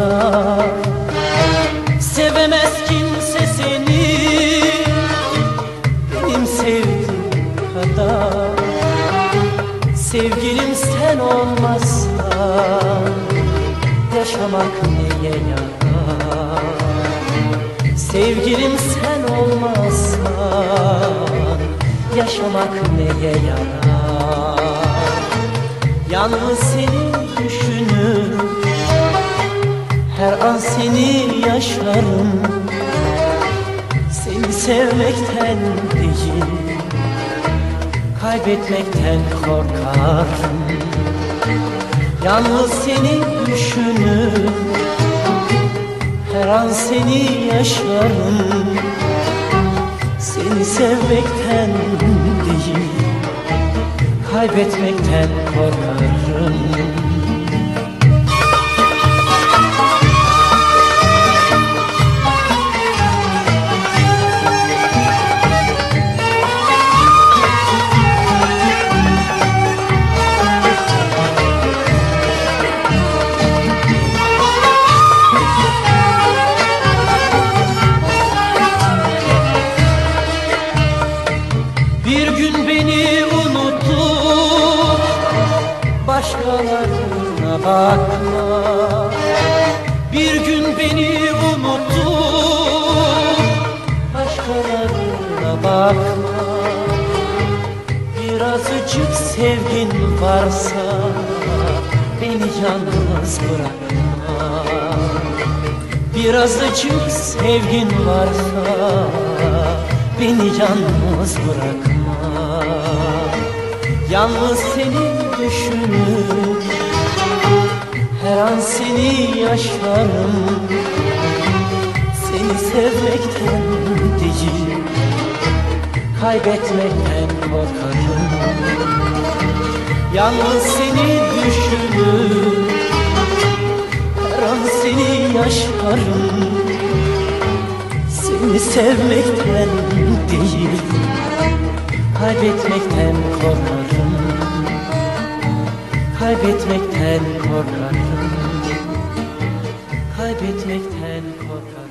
Kadar Sevemez kimse seni Benim sevdiğim kadar. Sevgilim sen olmazsan Yaşamak neye yarar? Sevgilim sen olmazsan Yaşamak neye yarar? Yalnız seni düşünür Her an seni yaşarım Seni sevmekten değil Kaybetmekten korkarım. Yalnız seni düşünür her an seni yaşarım Seni sevmekten değil Kaybetmekten korkarım beni unutup Başkalarına bakma. Bir gün beni unutup Başkalarına bakma. Birazcık sevgin varsa Beni yalnız bırakma. Birazcık sevgin varsa Beni yalnız bırakma Yalnız seni düşünür. Her an seni yaşarım Seni sevmekten değil Kaybetmekten korkarım. Yalnız seni düşünür. Her an seni yaşarım. Seni sevmekten değil Kaybetmekten korkarım. Kaybetmekten korkarım. Kaybetmekten korkarım